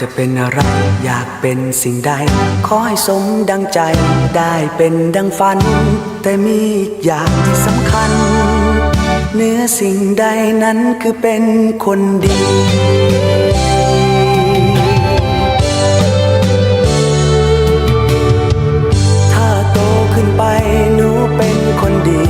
จะเป็นอะไร อยากเป็นสิ่งใด ขอให้สมดังใจ ได้เป็นดังฝัน แต่มีอีกอย่างที่สำคัญ เนื้อสิ่งใดนั้นคือเป็นคนดีถ้าโตขึ้นไปหนูเป็นคนดี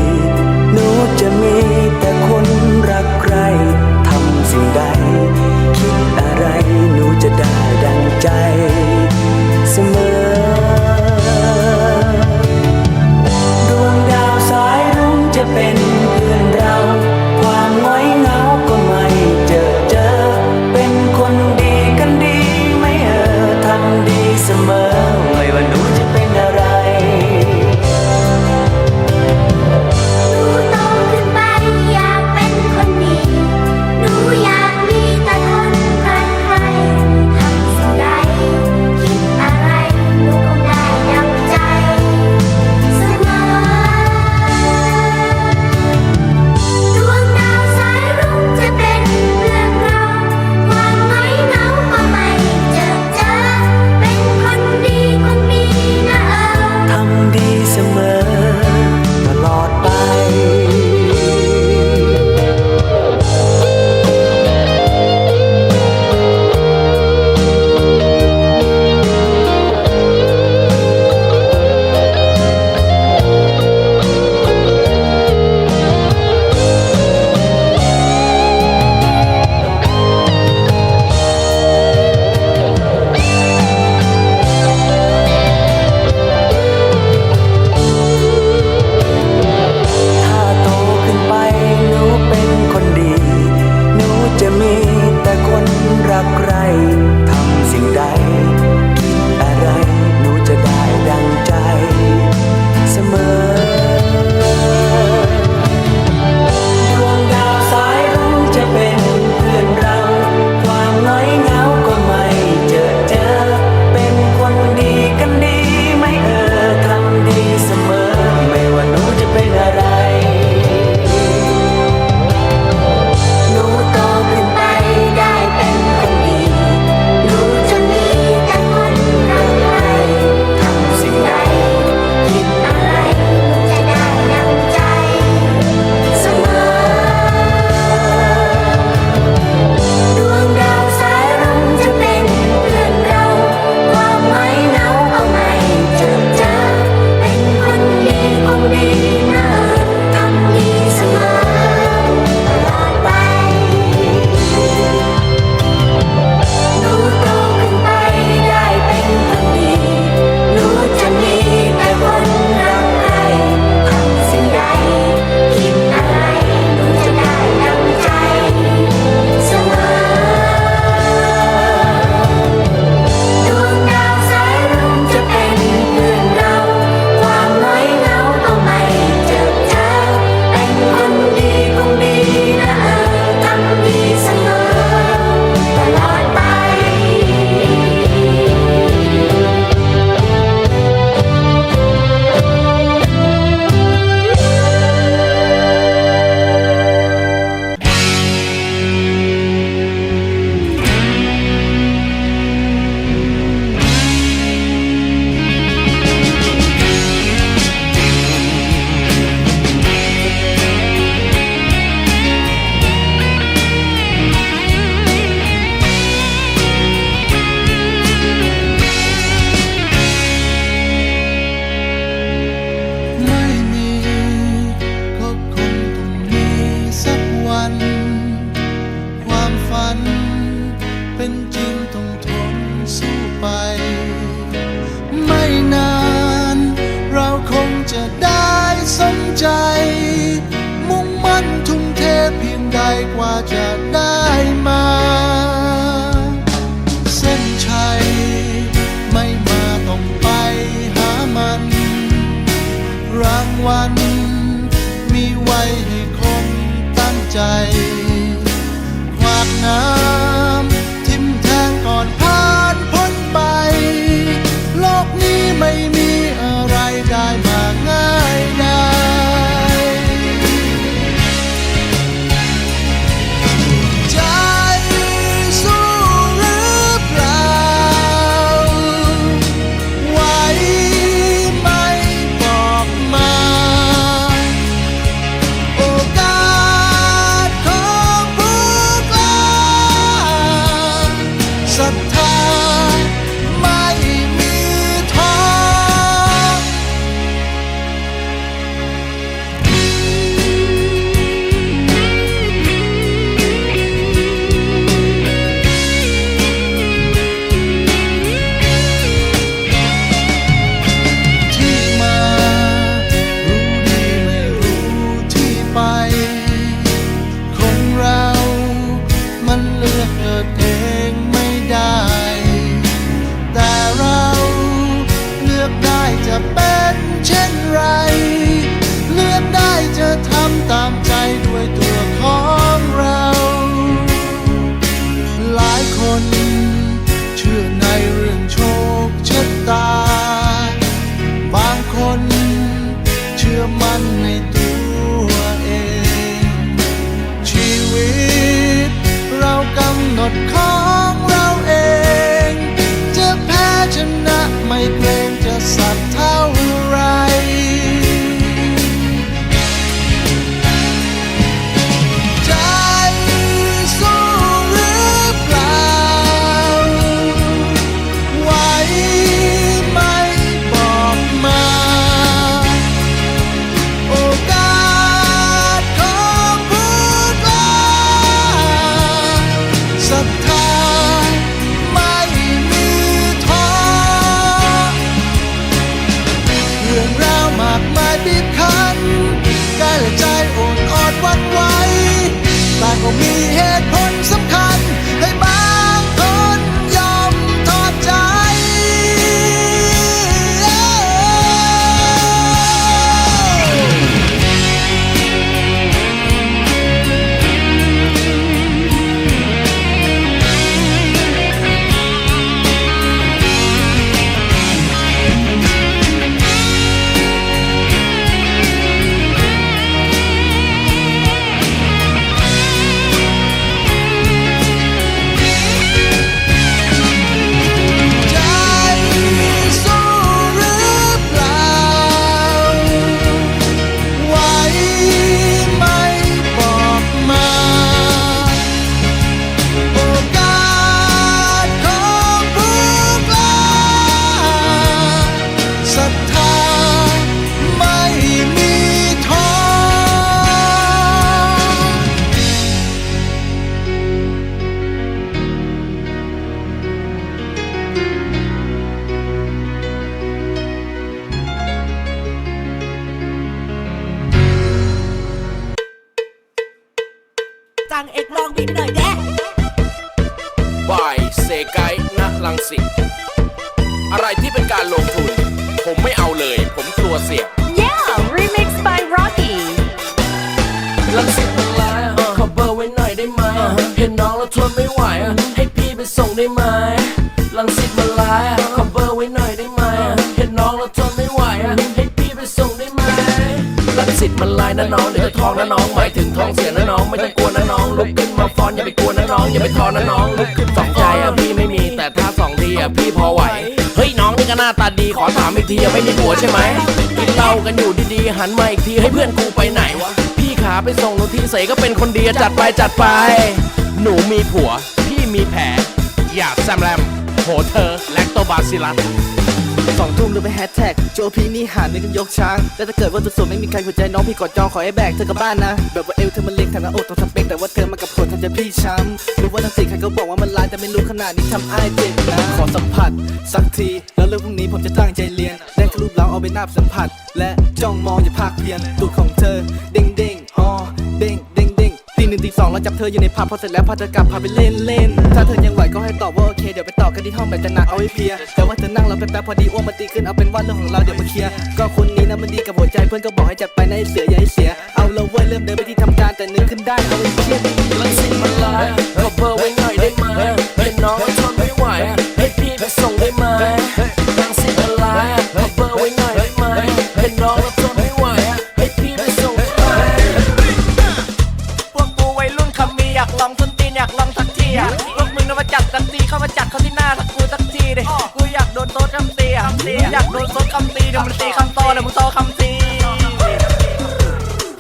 ว่าจะได้มา เส้นชัย ไม่มาต้องไปหามัน รางวัลมีไว้ให้คนตั้งใจ ควากน้ำ ไกด์ณลังสิตอะไรที่เป็นการลงทุน ผมไม่เอาเลย ผมกลัวเสี่ยง Yeah, remixed by Rocky. ลังสิตมันร้ายอะขอเบอร์ไว้หน่อยได้ไหมอะเห็นน้องแล้วทนไม่ไหวอะให้พี่ไปส่งได้ไหม ลังสิตมันลายนะน้องเดี๋ยวจะท้องนะน้องหมายถึงท้องเสียนะน้องไม่ต้องกลัวนะน้องลุกขึ้นมาฟอนอย่าไปกลัวนะน้องอย่าไปท้อนะน้องลุกขึ้นสองใจอะพี่ไม่มีแต่ถ้าสองทีอะพี่พอไหวเฮ้ยน้องนี่ก็หน้าตาดีขอถามอีกทีอะไม่มีผัวใช่ไหมกินเหล้ากันอยู่ดีๆหันมาอีกทีให้เพื่อนกูไปไหนวะพี่ขาไปส่งหนูทีเสก็เป็นคนดีจัดไปจัดไป หนูมีผัวพี่มีแผลอยากแซมแรมโหเธอแลคโตบาซิลัส สองทุ่มหรือไปแฮชแท็กโจพี่นี่หานึกกันยกช้าง แล้วถ้าเกิดว่าสุดๆไม่มีใครหัวใจน้องพี่กอดจองขอให้แบกเธอกลับบ้านนะ แบบว่าเอวเธอมันเล็กทางหน้าอกต้องทำเป๊กแต่ว่าเธอมากับผลทำใจพี่ช้ำรู้ว่าทั้งสี่ใครก็บอกว่ามันลายแต่ไม่รู้ขนาดนี้ทำอ้ายเจ็บนะขอสัมผัส สักที แล้วเรื่องพรุ่งนี้ผมจะตั้งใจเรียนได้แค่รูปเราเอาไปนับสัมผัส และจ้องมองอย่าภาคเพียนตูดของเธอเด้งเด้งอ๋อ หนึ่งตีสองเราจับเธออยู่ในผับพอเสร็จแล้วพาเธอกลับพาไปเล่นเล่น ถ้าเธอยังไหวก็ให้ตอบว่าโอเค เดี๋ยวไปต่อกันที่ห้องแบบจะหนักเอาไว้เพลียแต่ว่าเธอนั่งราแป๊บๆพอดีอ้วนมาตีขึ้นเอาเป็นว่าเรื่องของเราเดี๋ยวมาเคลียร์ก็คนนี้นะมันดีกับหัวใจเพื่อนก็บอกให้จัดไปนะไอ้เสืออย่าให้เสีย เอาเราเว้ยเริ่มเดินไปที่ทำการแต่นึกขึ้นได้เอาไอ้เพียลังสิตมันลายขอเบอร์ไว้หน่อยได้ คำตีเดี๋ยวมันตีคำโตเดี๋ยวมึงโตคำตี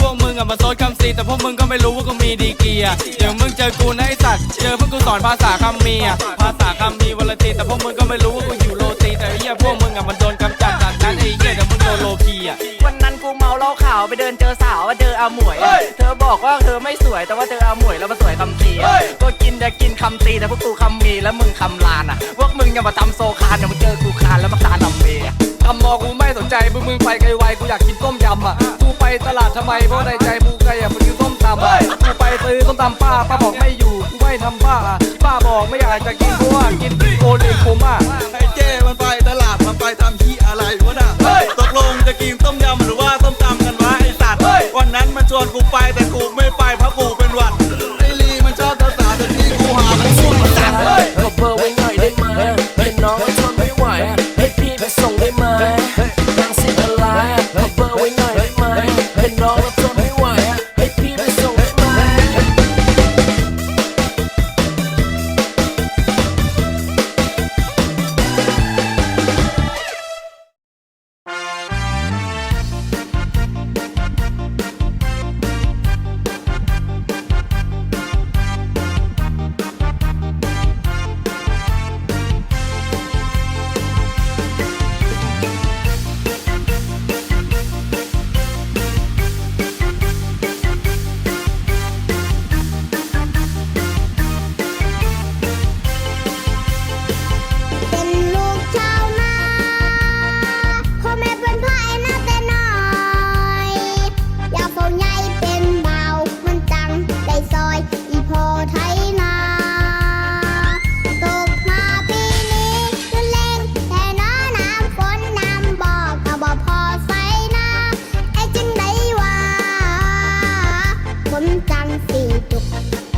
พวกมึงอะมาโซดคำซีแต่พวกมึงก็ไม่รู้ว่ากูมีดีกรีอะเดี๋ยวมึงเจอกูนะไอสัตว์เจอพวกกูสอนภาษาคำมีอะภาษาคำมีวลตีแต่พวกมึงก็ไม่รู้ว่ากูอยู่โรตีแต่ไอ้เหี้ยพวกมึงอะมันโดนกำจัดจากนั้นไอ้เหี้ยเดี๋ยวมึงโดนโลคีอะวันนั้นกูเมาเหล้าขาวไปเดินเจอสาวว่าเจออาหมวย เธอบอกว่าเธอไม่สวยแต่ว่าเจออาหมวยแล้วมาสวยคำตีอะก็กินแต่กินคำตีแต่พวกกูคำมีแล้วมึงคำลานอะพวกมึงอย่ามาทำโซคานเดี๋ยวมึงเจอกูคานแล้วมาคานลำเมีย คำมอกูไม่สนใจมึงมึงไปไกลไวกูอยากกินต้มยำอะกูไปตลาดทำไมเพราะในใจกูไกลอะมันคือต้มตำอะกูไปซื้อต้มตำป้าป้าบอกไม่อยู่กูไม่ทำบ้าอะป้าบอกไม่อยากจะกินเพราะว่ากินโกเลนโคม่าไอ้เจ้มันไปตลาดมันไปทำที่อะไรวะน่ะตกลงจะกินต้มยำหรือว่าต้มตำกันวะไอ้สัตว์วันนั้นมันชวนกูไปแต่กูไม่ไปเพราะกูเป็นหวัดไอ้ลีมันชอบสาวๆแต่ที่กูหามันง่วงไอ้สัตว์ขอเบอร์ไว้หน่อย ไ